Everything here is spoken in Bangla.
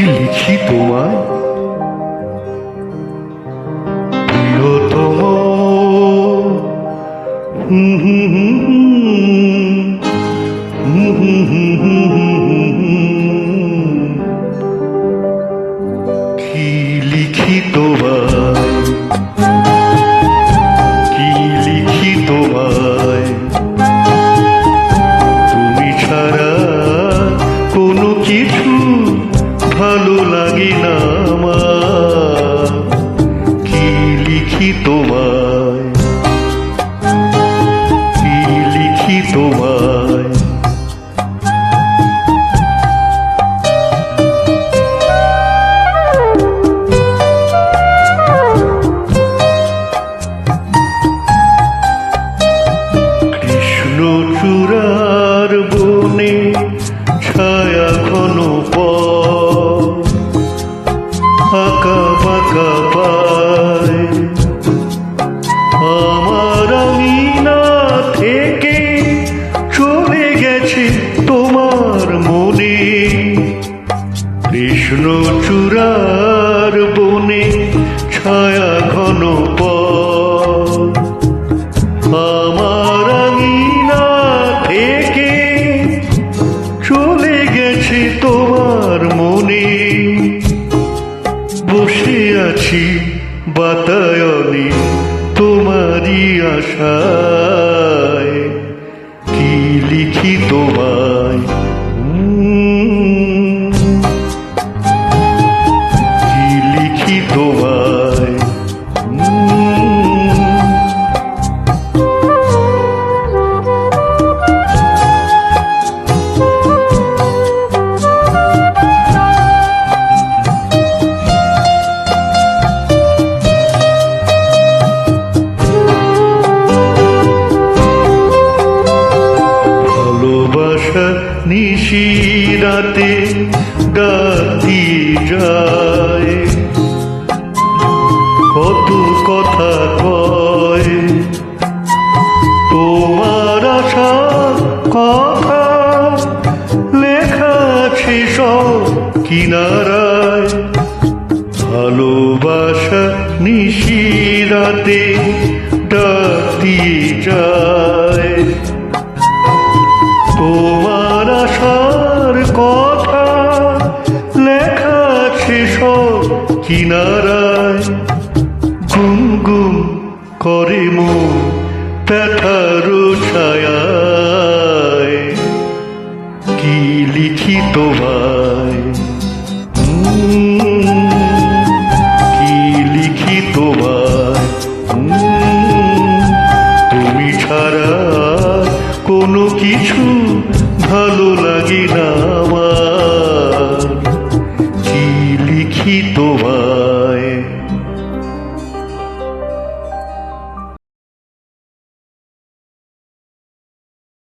কি লিখি তোমায়? প্রিয়তম কি তুমি ছাড়া কোনো কিছু ভালো লাগে না আমার? কি লিখি তোমায় কৃষ্ণ চূড়ার বনে ছায়া ঘন আমার আঙিনা থেকে চলে গেছে তোমার মনে। বসে আছি বাতায়নে তোমারই আশায়। কি লিখি তোমায় নিশিরাতে গাতি যায়। কথা কয়। তোমার আশা, কথা লেখা সব কিনারায়। ভালোবাসা নিশিরাতে ডাক দিয়ে যায় তোমার আশার কথা লেখা সব কিনারায়। গুনগুন করে মন ব্যথার ছায়ায়। কি লিখি তোমায়? কি লিখি তোমায়? তুমি ছাড়া কোনো কিছু ভালো লাগে না